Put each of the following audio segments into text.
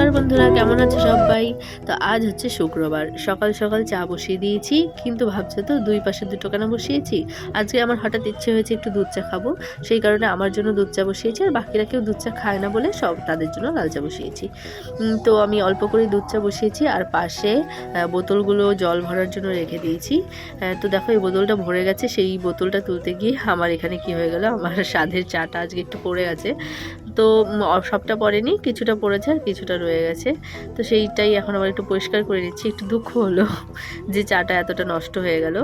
নমস্কার বন্ধুরা, কেমন আছে সবাই? তো আজ হচ্ছে শুক্রবার, সকাল সকাল চা বসিয়ে দিয়েছি, কিন্তু ভাবছ তো দুই পাশে দুটো কেন বসিয়েছি? আজকে আমার হঠাৎ ইচ্ছে হয়েছে একটু দুধ চা খাব, সেই কারণে আমার জন্য দুধ চা বসিয়েছি, আর বাকিরা কেউ দুধ চা খায় না বলে সব তাদের জন্য লাল চা বসিয়েছি। তো আমি অল্প করে দুধ চা বসিয়েছি, আর পাশে বোতলগুলো জল ভরার জন্য রেখে দিয়েছি। তো দেখো এই বোতলটা ভরে গেছে, সেই বোতলটা তুলতে গিয়ে আমার এখানে কি হয়ে গেল, আমার স্বাদের চাটা আজকে একটু পড়ে গেছে তো সবটা পড়েনি, কিছুটা পড়েছে আর কিছুটা রয়ে গেছে। তো সেইটাই এখন আবার একটু পরিষ্কার করে নিচ্ছি, একটু দুঃখ হলো যে চাটা এতটা নষ্ট হয়ে গেল।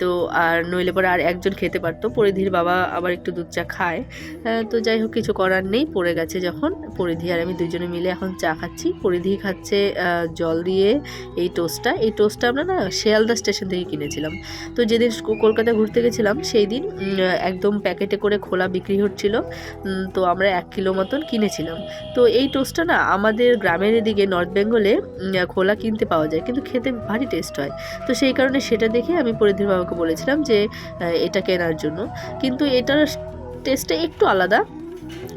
তো আর নইলে পরে আর একজন খেতে পারতো, পরিধির বাবা আবার একটু দুধ চা খায়। তো যাই হোক, কিছু করার নেই, পড়ে গেছে যখন। পরিধি আর আমি দুজনে মিলে এখন চা খাচ্ছি। পরিধি খাচ্ছে জল দিয়ে এই টোস্টটা। এই টোস্টটা আমরা না শিয়ালদা স্টেশন থেকে কিনেছিলাম। তো যেদিন কলকাতা ঘুরতে গেছিলাম, সেই দিন একদম প্যাকেটে করে খোলা বিক্রি হচ্ছিল। তো আমরা এক কিলো মতন কিনেছিলাম। তো এই টোস্টটা না আমাদের গ্রামের এদিকে নর্থ বেঙ্গলে খোলা কিনতে পাওয়া যায়। কিন্তু খেতে ভারী টেস্ট হয়। তো সেই কারণে সেটা দেখে আমি পরিধির বাবাকে বলেছিলাম যে এটা কেনার জন্য। কিন্তু এটার টেস্টটা একটু আলাদা।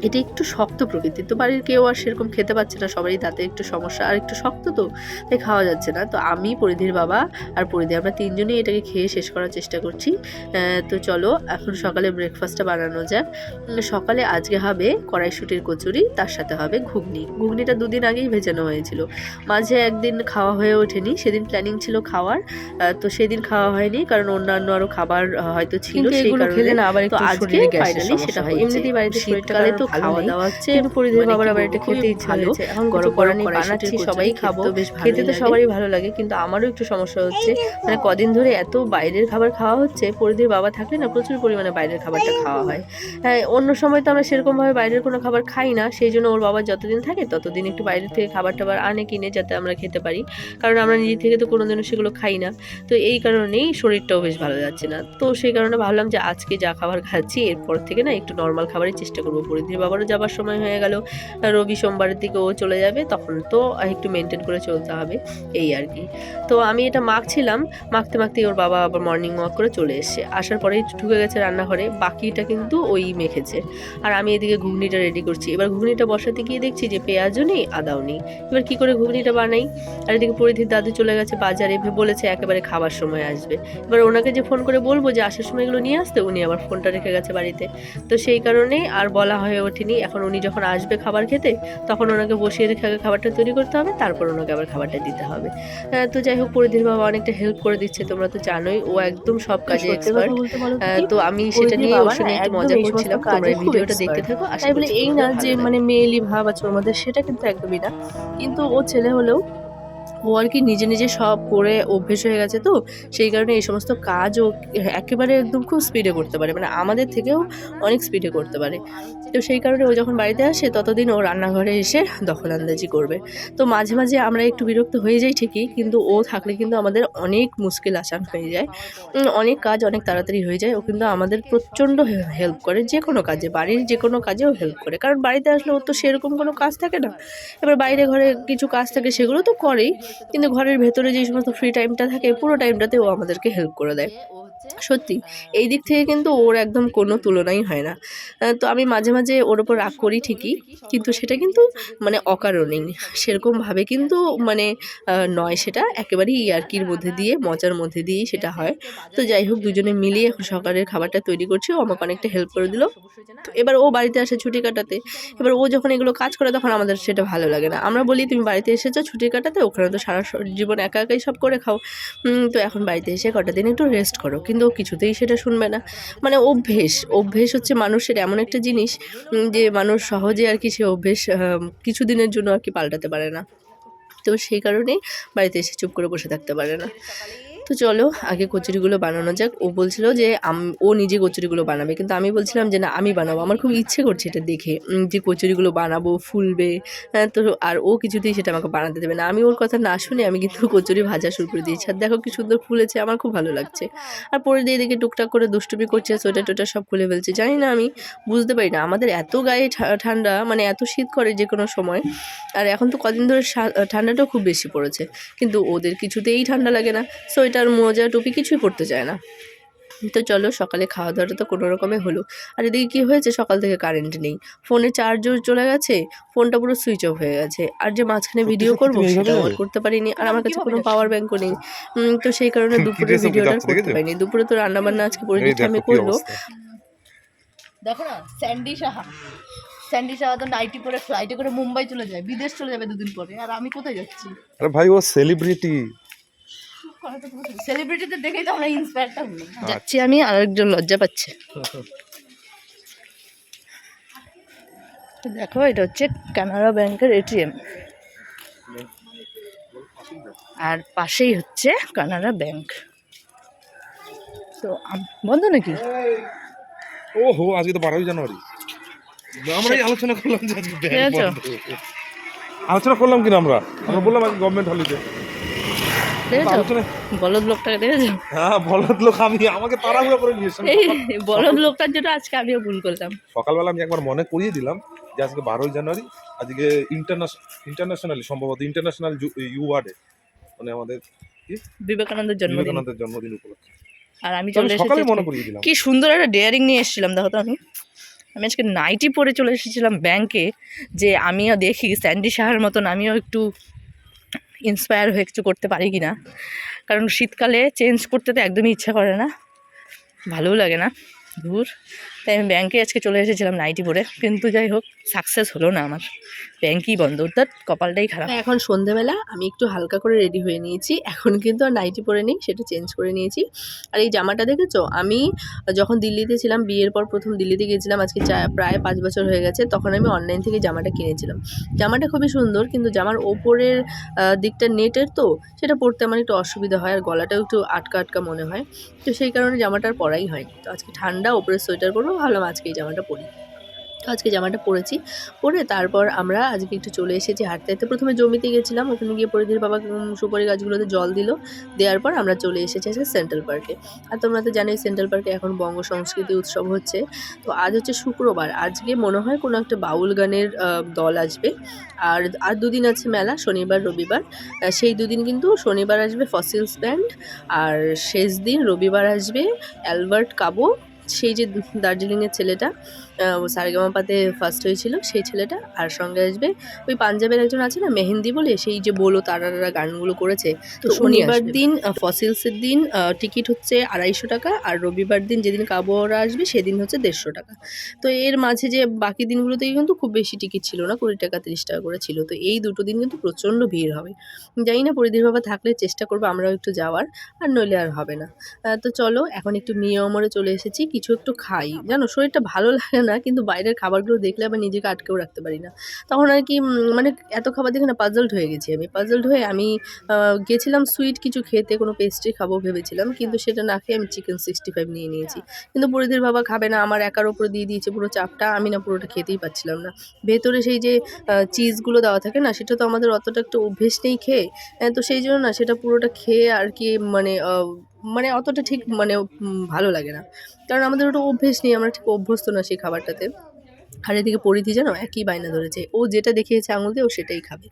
এটা একটু শক্ত প্রকৃতির। তো বাড়ির কেউ আর সেরকম খেতে পাচ্ছে না সবারই দাঁতে একটু সমস্যা আর একটু শক্ত তো তাই খাওয়া যাচ্ছে না। তো আমি পরিধির বাবা আর পরিধি আমরা তিনজনেই এটাকে খেয়ে শেষ করার চেষ্টা করছি। তো চলো এখন সকালে ব্রেকফাস্টটা বানানো যাক। সকালে আজকে হবে কড়াইশুটির কচুরি তার সাথে হবে ঘুগনি। ঘুগনিটা দুদিন আগেই ভেজানো হয়েছিল। মাঝে একদিন খাওয়া হয়ে ওঠেনি সেদিন প্ল্যানিং ছিল খাওয়ার। তো সেদিন খাওয়া হয়নি কারণ অন্যান্য আরও খাবার হয়তো ছিল সেই খেলে কারণে। না আবার একটু আজকে ফাইনালি সেটা হয়। এমনিতেই বাড়িতে শীতকালে তো খাওয়া দাওয়া হচ্ছে কিন্তু পরিধেয় মানে বাবার আবার এটা খেতে ইচ্ছা। হয়েছে। এখন গরম গরম বানাচ্ছি সবাই খাব। বেশ খেতে তো সবারই ভালো লাগে কিন্তু আমারও একটু সমস্যা হচ্ছে। মানে কদিন ধরে এত বাইরের খাবার খাওয়া হচ্ছে পরিধির বাবা থাকলে না প্রচুর পরিমাণে বাইরের খাবারটা খাওয়া হয়। হ্যাঁ অন্য সময় তো আমরা সেরকমভাবে বাইরের কোনো খাবার খাই না সেই জন্য ওর বাবা যতদিন থাকে ততদিন একটু বাইরের থেকে খাবার টাবার আনে কিনে যাতে আমরা খেতে পারি। কারণ আমরা নিজে থেকে তো কোনোদিনও সেগুলো খাই না। তো এই কারণেই শরীরটাও বেশ ভালো যাচ্ছে না। তো সেই কারণে ভাবলাম যে আজকে যা খাবার খাচ্ছি এরপর থেকে না একটু নর্মাল খাবারের চেষ্টা করব পরিধির বাবারও যাবার সময় হয়ে গেল রবি সোমবারের দিকে ও চলে যাবে, তখন তো একটু মেনটেন করে চলতে হবে, এই আর কি। তো আমি এটা মাখছিলাম, মাখতে মাখতেই ওর বাবা আবার মর্নিং ওয়াক করে চলে এসছে। আসার পরেই ঢুকে গেছে রান্নাঘরে, বাকিটা কিন্তু ওই মেখেছে। আর আমি এদিকে ঘুগনিটা রেডি করছি। এবার ঘুগনিটা বসাতে গিয়ে দেখছি যে পেঁয়াজও নেই, আদাও নেই। এবার কি করে ঘুগনিটা বানাই? আর এদিকে পরিধির দাদু চলে গেছে বাজারে বলেছে একেবারে খাবার সময় আসবে। এবার ওনাকে যে ফোন করে বলব যে আসার সময় এগুলো নিয়ে আসতে, উনি আবার ফোনটা রেখে গেছে বাড়িতে। তো সেই কারণেই আর বলা হয়ে ওঠেনি। এখন উনি যখন আসবে খাবার খেতে তখন ওনাকে বসিয়ে রেখে আগে খাবারটা তৈরি করতে হবে তারপর ওনাকে আবার খাবারটা দিতে হবে। তো যাই হোক পরিধির বাবা অনেকটা হেল্প করে দিচ্ছে তোমরা তো জানোই ও একদম সব কাজে এক্সপার্ট তো আমি সেটা নিয়ে ওর সঙ্গে একটু মজা করছিলাম। তোমরা এই ভিডিওটা দেখতে থাকো আশা তাই বলে এই না যে মানে মেয়েলি ভাব আছে ওর মধ্যে সেটা কিন্তু একদমই না। কিন্তু ও ছেলে হলেও ও আর কি নিজে নিজে সব করে অভ্যেস হয়ে গেছে তো, সেই কারণে এই সমস্ত কাজ ও একেবারে একদম খুব স্পিডে করতে পারে। মানে আমাদের থেকেও অনেক স্পিডে করতে পারে। তো সেই কারণে ও যখন বাড়িতে আসে ততদিন ও রান্নাঘরে এসে দখল আন্দাজি করবে। তো মাঝে মাঝে আমরা একটু বিরক্ত হয়ে যাই ঠিকই, কিন্তু ও থাকলে কিন্তু আমাদের অনেক মুশকিল আসান হয়ে যায়। অনেক কাজ অনেক তাড়াতাড়ি হয়ে যায়। ও কিন্তু আমাদের প্রচণ্ড হেল্প করে যে কোনো কাজে, বাড়ির যে কোনো কাজেও হেল্প করে। কারণ বাড়িতে আসলে ওর তো সেরকম কোনো কাজ থাকে না। এবার বাইরে ঘরে কিছু কাজ থাকে সেগুলো তো করেই। কিন্তু ঘরের ভেতরে যে সমস্ত ফ্রি টাইমটা থাকে পুরো টাইমটাতেও আমাদেরকে হেল্প করে দেয়। সত্যি, এই দিক থেকে কিন্তু ওর একদম কোনো তুলনাই হয় না। তো আমি মাঝে মাঝে ওর ওপর রাগ করি ঠিকই, কিন্তু সেটা কিন্তু মানে অকারণেই। সেরকমভাবে কিন্তু মানে নয় সেটা, একেবারেই ইয়ার্কির মধ্যে দিয়ে, মজার মধ্যে দিয়েই সেটা হয়। তো যাই হোক, দুজনে মিলিয়ে সকালের খাবারটা তৈরি করছি, ও আমাকে অনেকটা হেল্প করে দিল। তো এবার ও বাড়িতে আসে ছুটি কাটাতে। এবার ও যখন এগুলো কাজ করে, তখন আমাদের সেটা ভালো লাগে না। আমরা বলি, তুমি বাড়িতে এসেছ ছুটি কাটাতে? ওখানে তো সারা জীবন একা একাই সব করে খাও। তো এখন বাড়িতে এসে কটা দিন একটু রেস্ট করো। কিন্তু ও কিছুতেই সেটা শুনবে না। মানে অভ্যেস অভ্যেস হচ্ছে মানুষের এমন একটা জিনিস যে মানুষ সহজে আর কি সে অভ্যেস কিছু কিছুদিনের জন্য আর কি পাল্টাতে পারে না। তো সেই কারণেই বাড়িতে এসে চুপ করে বসে থাকতে পারে না। তো চলো আগে কচুরিগুলো বানানো যাক। ও বলছিল যে ও নিজে কচুরিগুলো বানাবে কিন্তু আমি বলছিলাম যে না আমি বানাবো। আমার খুব ইচ্ছে করছে এটা দেখে যে কচুরিগুলো বানাবো ফুলবে হ্যাঁ, তো আর ও কিছুতেই সেটা আমাকে বানাতে দেবে না। আমি ওর কথা না শুনে আমি কিন্তু কচুরি ভাজা শুরু করে দিয়েছি। আর দেখো কি সুন্দর ফুলেছে আমার খুব ভালো লাগছে। আর পরে দিয়ে দেখে টুকটাক করে দুষ্টুমি করছে সোয়েটার টোটার সব খুলে ফেলছে। জানি না আমি বুঝতে পারি না। আমাদের এত গায়ে ঠান্ডা মানে এত শীত করে যে কোনো সময় আর এখন তো কদিন ধরে ঠান্ডাটাও খুব বেশি পড়েছে। কিন্তু ওদের কিছুতেই ঠান্ডা লাগে না। সোয়েটার মোজা টুপি কিছুই পরতে চায় না। তো চলো সকালে খাওয়া দাওয়াটা তো কোনো রকমে হলো। আর এদিকে কী হয়েছে? সকাল থেকে কারেন্ট নেই। ফোনে চার্জও চলে গেছে ফোনটা পুরো সুইচ অফ হয়ে গেছে। আর যে মাঝখানে ভিডিও করব সেটা এইভাবে? করতে পারিনি। আর আমার কাছে কোনো পাওয়ার ব্যাঙ্কও নেই। উম, তো সেই কারণে দুপুরে ভিডিওটা করতে? পারিনি। দুপুরে তো রান্না বান্না আজকে পরিচিত আমি করল দেখো না স্যান্ডি সাহা স্যান্ডি সাহা তো নাইটি পরে ফ্লাইটে করে মুম্বাই চলে যায় বিদেশ চলে যাবে দুদিন পরে। আর আমি কোথায় যাচ্ছি? আরে ভাই ও সেলিব্রিটি সেলিব্রিটিদের দেখেই তো আমরা ইন্সপায়ারটা হলো যাচ্ছি আমি আর একজন লজ্জা পাচ্ছে। দেখো এটা হচ্ছে কানাড়া ব্যাংকের এটিএম আর পাশেই হচ্ছে কানাড়া ব্যাংক তো বন্ধ নাকি? ও হো আজকে তো বারোই জানুয়ারি। আমরাই আলোচনা করলাম যে আজকে ব্যাংক। আলোচনা করলাম কিনা আমরা? আমরা বললাম আজকে গভর্নমেন্ট হলিডে দেখেছ? বলদ লোকটাকে দেখেছ? হ্যাঁ বলদ লোক আমি আমাকে তাড়াহুড়ো করে নিয়ে এই বলদ লোকটার জন্য আজকে আমিও ভুল করলাম। সকালবেলা আমি একবার মনে করিয়ে দিলাম যে আজকে বারোই জানুয়ারি আজকে ইন্টারন্যাশনাল ইন্টারন্যাশনালি সম্ভবত ইন্টারন্যাশনাল মানে আমাদের বিবেকানন্দের জন্মদিন। বিবেকানন্দের জন্মদিন উপলক্ষে। আর আমি চলে সকালে মনে করিয়ে দিলাম। কি সুন্দর একটা ডেয়ারিং নিয়ে এসেছিলাম দেখো তো আমি। আমি আজকে নাইটি পরে চলে এসেছিলাম ব্যাংকে যে আমিও দেখি স্যান্ডি সাহার মতন আমিও একটু ইন্সপায়ার হয়ে কিছু করতে পারি কি না কারণ শীতকালে চেঞ্জ করতে তো একদমই ইচ্ছা করে না। ভালোও লাগে না। দূর তাই আমি ব্যাংকে আজকে চলে এসেছিলাম নাইটি পরে কিন্তু যাই হোক সাকসেস হলো না আমার। ব্যাংকই বন্ধ অর্থাৎ কপালটাই খারাপ। এখন সন্ধেবেলা, আমি একটু হালকা করে রেডি হয়ে নিয়েছি। এখন কিন্তু আর নাইটি পরে নেই, সেটা চেঞ্জ করে নিয়েছি। আর এই জামাটা দেখেছ? আমি যখন দিল্লিতে ছিলাম, বিয়ের পর প্রথম দিল্লিতে গিয়েছিলাম, আজকে প্রায় পাঁচ বছর হয়ে গেছে, তখন আমি অনলাইন থেকে জামাটা কিনেছিলাম। জামাটা খুবই সুন্দর, কিন্তু জামার ওপরের দিকটা নেটের তো, সেটা পরতে আমার একটু অসুবিধা হয়, আর গলাটাও একটু আটকা আটকা মনে হয়। তো সেই কারণে জামাটার পরাই হয় তো আজকে ঠান্ডা ওপরে সোয়েটার পরবো ভাবলাম আজকে এই জামাটা পরি। আজকে জামাটা পরেছি। পরে তারপর আমরা আজকে একটু চলে এসেছি হাঁটতে। হাঁটতে প্রথমে জমিতে গেছিলাম, ওখানে গিয়ে পরে পরিধির বাবা সুপারি গাছগুলোতে জল দিল। দেওয়ার পর আমরা চলে এসেছি আজকে সেন্ট্রাল পার্কে আর তোমরা তো জানোই সেন্ট্রাল পার্কে এখন বঙ্গ সংস্কৃতি উৎসব হচ্ছে। তো আজ হচ্ছে শুক্রবার। আজকে মনে হয় কোনো একটা বাউল গানের দল আসবে। আর আর দুদিন আছে মেলা, শনিবার, রবিবার। সেই দুদিন কিন্তু শনিবার আসবে ফসিলস ব্যান্ড আর শেষ দিন রবিবার আসবে অ্যালবার্ট কাবো সেই যে দার্জিলিংয়ের ছেলেটা সারেগামাপাতে ফার্স্ট হয়েছিল সেই ছেলেটা। আর সঙ্গে আসবে ওই পাঞ্জাবের একজন আছে না মেহেন্দি বলে সেই যে বলো তারারা গানগুলো করেছে। তো শনিবার দিন ফসিলসের দিন টিকিট হচ্ছে আড়াইশো টাকা আর রবিবার দিন যেদিন কাবোরা আসবে সেদিন হচ্ছে দেড়শো টাকা। তো এর মাঝে যে বাকি দিনগুলোতে কিন্তু খুব বেশি টিকিট ছিল না কুড়ি টাকা তিরিশ টাকা করে ছিল। তো এই দুটো দিন কিন্তু প্রচণ্ড ভিড় হবে। জানি না পরিধির বাবা থাকলে চেষ্টা করব আমরাও একটু যাওয়ার আর নইলে আর হবে না। তো চলো এখন একটু মেয়ে অমরে চলে এসেছি কিছু একটু খাই। জানো শরীরটা ভালো লাগে না। কিন্তু বাইরের খাবারগুলো দেখলে আবার নিজেকে আটকেও রাখতে পারি না। তখন আর কি মানে এত খাবার দেখে না পাজলড হয়ে গেছি আমি। পাজলড হয়ে আমি গেছিলাম সুইট কিছু খেতে, কোনো পেস্ট্রি খাব ভেবেছিলাম, কিন্তু সেটা না খেয়ে আমি চিকেন সিক্সটি ফাইভ নিয়ে নিয়েছি। কিন্তু পরিধির বাবা খাবে না, আমার একার ওপরে দিয়ে দিয়েছে পুরো চাপটা, আমি না পুরোটা খেতেই পাচ্ছিলাম না। ভেতরে সেই যে চিজগুলো দেওয়া থাকে না, সেটা তো আমাদের অতটা একটু অভ্যেস নেই খেয়ে তো সেই জন্য না সেটা পুরোটা খেয়ে আর কি মানে মানে অতটা ঠিক মানে ভালো লাগে না। কারণ আমাদের ওটা অভ্যেস নেই, আমরা ঠিক অভ্যস্ত না সেই খাবারটাতে। আর এদিকে পরিধি জানো, একই বায়না ধরেছে। ও যেটা দেখিয়েছে আঙুল দিয়ে, ও সেটাই খাবে।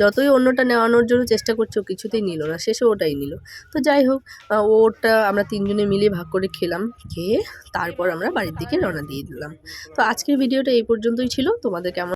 যতই অন্যটা নেওয়ানোর জন্য চেষ্টা করছে, ও কিছুতেই নিল না। শেষে ওটাই নিল। তো যাই হোক ওটা আমরা তিনজনে মিলে ভাগ করে খেলাম, খেয়ে তারপর আমরা বাড়ির দিকে রওনা দিয়ে দিলাম। তো আজকের ভিডিওটা এই পর্যন্তই ছিল। তোমাদের কেমন